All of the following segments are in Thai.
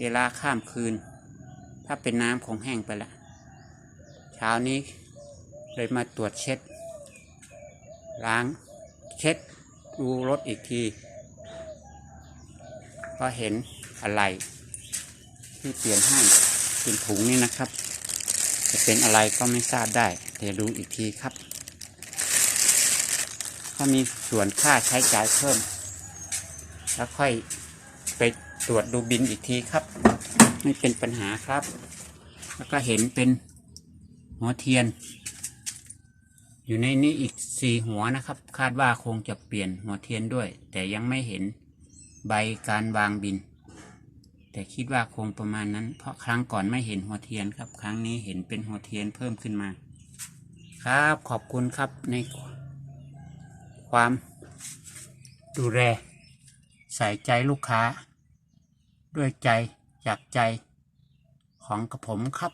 เวลาข้ามคืน ถ้าเป็นน้ำคงแห้งไปละเช้านี้เลยมาตรวจเช็ด ล้างเช็ดดูรถอีกทีก็เห็นอะไร ที่เปลี่ยนให้เป็นถุงนี่นะครับ จะเป็นอะไรก็ไม่ทราบได้เดี๋ยวดูอีกทีครับ ถ้ามีส่วนค่าใช้จ่ายเพิ่ม แล้วค่อยไป ตรวจดูบินอีกทีครับ ไม่เป็นปัญหาครับ แล้วก็เห็นเป็นหัวเทียน อยู่ในนี้อีกสี่หัวนะครับ คาดว่าคงจะเปลี่ยนหัวเทียนด้วย แต่ยังไม่เห็นใบการวางบิน แต่คิดว่าคงประมาณนั้น เพราะครั้งก่อนไม่เห็นหัวเทียนครับ ครั้งนี้เห็นเป็นหัวเทียนเพิ่มขึ้นมา ครับขอบคุณครับในความดูแลใส่ใจลูกค้า ด้วยใจจากใจของกระผมครับ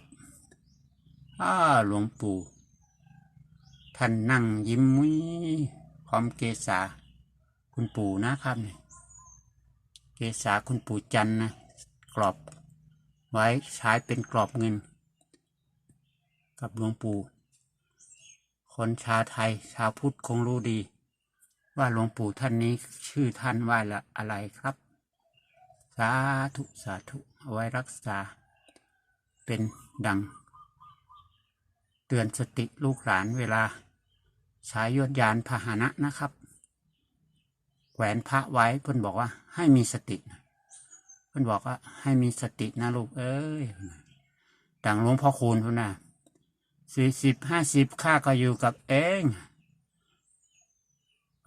อ้าหลวงปู่ท่านนั่งยิ้มมุ้ยพร้อมเกษาคุณปู่นะครับเนี่ยเกษาคุณปู่จันนะกรอบ ไว้ใช้เป็นกรอบเงิน กับหลวงปู่คนชาวไทยชาวพุทธคงรู้ดี ว่าหลวงปู่ท่านนี้ชื่อท่านว่าอะไรครับ สาธุสาธุเอาไว้รักษา เป็นดัง เตือนสติลูกหลานเวลาใช้ยวดยานพาหนะนะครับ แขวนพระไว้เพื่อนบอกว่า ให้มีสติเพื่อนบอกว่า ให้มีสตินะลูกเอ้ยดังหลวงพ่อคูณพุ่นนะสี่สิบห้าสิบข้าก็อยู่กับเอง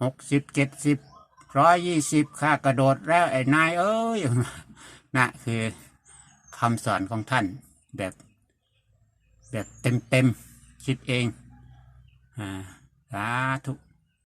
หกสิบเจ็ดสิบ ร้อยยี่สิบข้ากระโดดแล้วไอ้นายเอ้ยนะคือคำสอนของท่านแบบ แบบเต็มเต็มคิดเองอ่าสาธุ